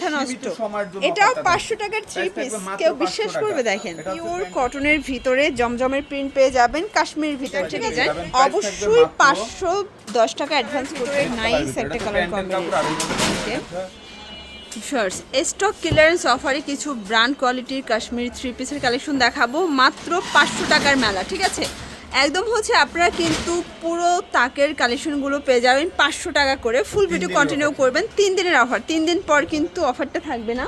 মাথা নষ্ট। এটাও পাঁচশো টাকার থ্রি পিস কেউ বিশ্বাস করবে দেখেন। পিওর কটনের ভিতরে জমজমের প্রিন্ট পেয়ে যাবেন কাশ্মীর ভিতরে ঠিক আছে? অবশ্যই পাঁচশো দশ টাকা অ্যাডভান্স করতে নাইস একটা colour combination shorts stock clearance অফারে কিছু ব্র্যান্ড কোয়ালিটির কাশ্মীর থ্রি পিসের কালেকশন দেখাবো। মাত্র পাঁচশো টাকার মেলা ঠিক আছে? একদম হচ্ছে আপনারা কিন্তু পুরো তাকের কালেকশনগুলো পেয়ে যাবেন পাঁচশো টাকা করে। ফুল ভিডিও কন্টিনিউ করবেন। তিন দিনের অফার তিন দিন পর কিন্তু অফারটা থাকবে না।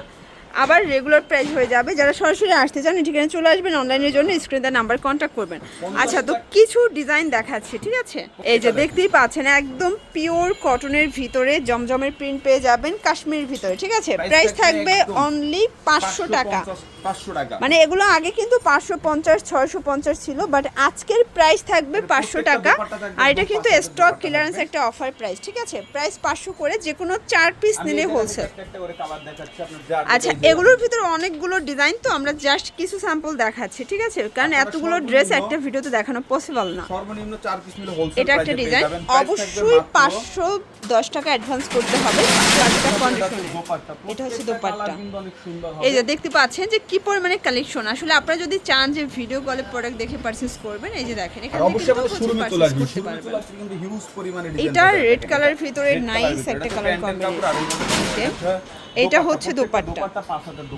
আবার রেগুলার প্রাইস হয়ে যাবে। যারা সরাসরি আসতে চান ঠিকানা চলে আসবেন। অনলাইনের জন্য স্ক্রিনে নাম্বার কন্ট্যাক্ট করবেন। আচ্ছা তো কিছু ডিজাইন দেখাচ্ছি ঠিক আছে? এই যে দেখতেই পাচ্ছেন একদম পিওর কটনের ভিতরে জমজমের প্রিন্ট পেয়ে যাবেন কাশ্মীর ভিতরে ঠিক আছে? প্রাইস থাকবে অনলি পাঁচশো টাকা। মানে এগুলো আগে কিন্তু পাঁচশো পঞ্চাশ ছয়শো পঞ্চাশ ছিল বাট আজকের প্রাইস থাকবে পাঁচশো টাকা। আর এটা কিন্তু স্টক ক্লিয়ারেন্স একটা অফার প্রাইস ঠিক আছে? প্রাইস পাঁচশো করে যে কোনো চার পিস নিলে হোলসেল আচ্ছা এগুলোর ভিতরে অনেকগুলো ডিজাইন তো আমরা জাস্ট কিছু স্যাম্পল দেখাচ্ছি ঠিক আছে? কারণ এতগুলো ড্রেস একটা ভিডিওতে দেখানো পসিবল না। সর্বনিম্ন চার পিস মিলে হোলসেল এটা একটা ডিজাইন অবশ্যই পাঁচশো দশ টাকা অ্যাডভান্স করতে হবে। কন্ডিশনে এটা হচ্ছে দোপাট্টা। এই যে দেখতে পাচ্ছেন যে কি পরিমাণে কালেকশন আসলে আপনারা যদি চান যে ভিডিও কলে প্রোডাক্ট দেখে পারচেজ করবেন এই যে দেখেন এখানে অবশ্যই করতে পারবেন। কিন্তু হিউজ পরিমাণে এটা রেড colour ভিতরে নাইস একটা কালার combination। এটা হচ্ছে দোপাট্টা।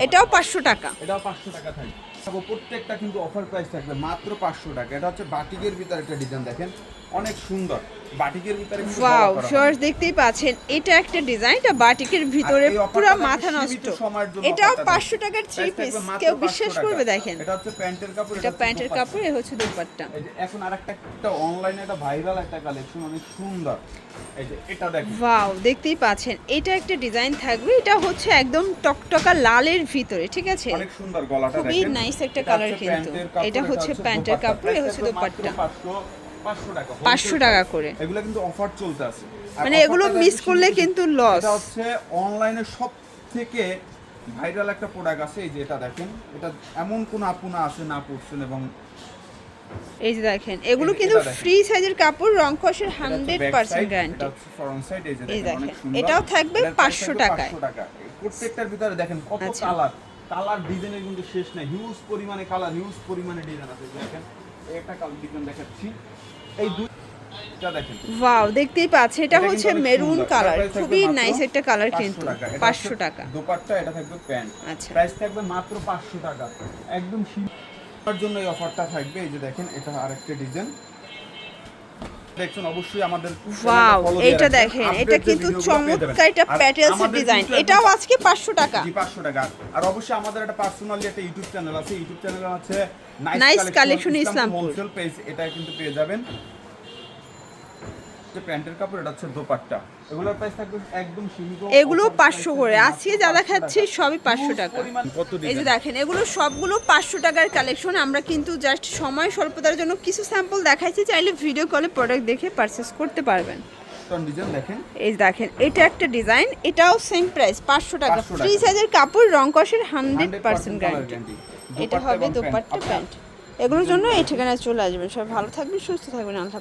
এটাও পাঁচশো টাকা। এটাও পাঁচশো টাকা থাকবে প্রত্যেকটা কিন্তু অফার প্রাইস থাকবে মাত্র পাঁচশো টাকা। এটা হচ্ছে বাটিকের ভিতরে একটা ডিজাইন দেখেন? অনেক সুন্দর। বাটিকের ভিতরে ওয়াও শর্টস দেখতেই পাচ্ছেন এটা একটা ডিজাইন এটা বাটিকের ভিতরে পুরো মাথা নষ্ট। এটাও offerটা পাঁচশো থাকবে। টাকার থ্রি পিস কেউ বিশ্বাস করবে দেখেন। এটা হচ্ছে প্যান্টের কাপড় এটা প্যান্টের কাপড় এ হচ্ছে দুপাট্টা। এই যে এখন আরেকটা একটা অনলাইনে একটা ভাইরাল একটা কালেকশন অনেক সুন্দর। এটা ওয়াও দেখতেই পাচ্ছেন। এটা একটা ডিজাইন থাকবে। এটা হচ্ছে একদম টকটকা লালের ভিতরে ঠিক আছে? অনেক সুন্দর গলাটা খুবই nice একটা এটা হচ্ছে কিন্তু। এটা হচ্ছে প্যান্টের কাপড়, এ Price হচ্ছে দোপাট্টা। 500 500 টাকা পাঁচশো টাকা করে। এগুলো কিন্তু অফার চলতে আছে। মানে এগুলো মিস করলে কিন্তু লস হচ্ছে অনলাইনে সব থেকে ভাইরাল একটা প্রোডাক্ট আছে এই যে এটা দেখেন। এটা এমন কোন আপুনা আছে না পড়ছেন এবং এই যে দেখেন এগুলো কিন্তু ফ্রি সাইজের কাপড় রং এটা হান্ড্রেড পার্সেন্ট গ্যারান্টি এই দেখেন। এটাও থাকবে এটার price 500 থাকবে টাকায়। 500 টাকা। প্রত্যেকটার ভিতরে দেখেন কত। কালার কালার ডিজাইনের কিন্তু শেষ নাই। হিউজ পরিমাণে কালার হিউজ পরিমাণে ডিজাইন আছে দেখেন। একটা কালার ডিজাইন দেখাচ্ছি। এই দুইটা দেখেন। ওয়াও দেখতেই পাচ্ছে। এটা হচ্ছে মেরুন কালার। খুবই নাইস একটা কালার 500 কিন্তু। টাকা। এটা পাঁচশো হচ্ছে টাকা। দোপাট্টা এটা থাকবে প্যান্ট। আচ্ছা। প্রাইস থাকবে মাত্র পাঁচশো টাকা। একদম সীমার জন্য এই অফারটা থাকবে। এই যে দেখেন এটা আরেকটা ডিজাইন দেখছেন অবশ্যই আমাদের ওয়াও এটা দেখেন এটা কিন্তু চমৎকার এটা প্যাটেলস ডিজাইন এটাও আজকে পাঁচশো টাকা। জি 500 টাকা। আর অবশ্যই আমাদের একটা পার্সোনালি একটা ইউটিউব চ্যানেল আছে। ইউটিউব চ্যানেল আছে nice collection Islampur. Wholesale page এটা কিন্তু পেয়ে যাবেন। যে প্যান্টের কাপড় এটা হচ্ছে দোপাট্টা। এগুলোর প্রাইস থাকবে একদম সীমিত এগুলো offer পাঁচশো price করে। আজকে যা 500 দেখাচ্ছি সবই পাঁচশো Huge টাকা। এই যে দেখেন এগুলো সবগুলো পাঁচশো টাকার কালেকশন আমরা কিন্তু জাস্ট সময় স্বল্পতার জন্য কিছু স্যাম্পল দেখাইছি। চাইলে ভিডিও কলে প্রোডাক্ট দেখে পারচেস করতে পারবেন। এই যে দেখেন এটা একটা ডিজাইন এটাও সেম প্রাইস পাঁচশো টাকা। 500 টাকা। ফ্রি সাইজের কাপড় রং কষের হান্ড্রেড পার্সেন্ট গ্যারান্টি এটা হবে দোপাট্টা প্যান্ট। এগুলোর জন্য এই ঠিকানায় চলে আসবেন। সবাই ভালো থাকবেন সুস্থ থাকবেন। আল্লাহ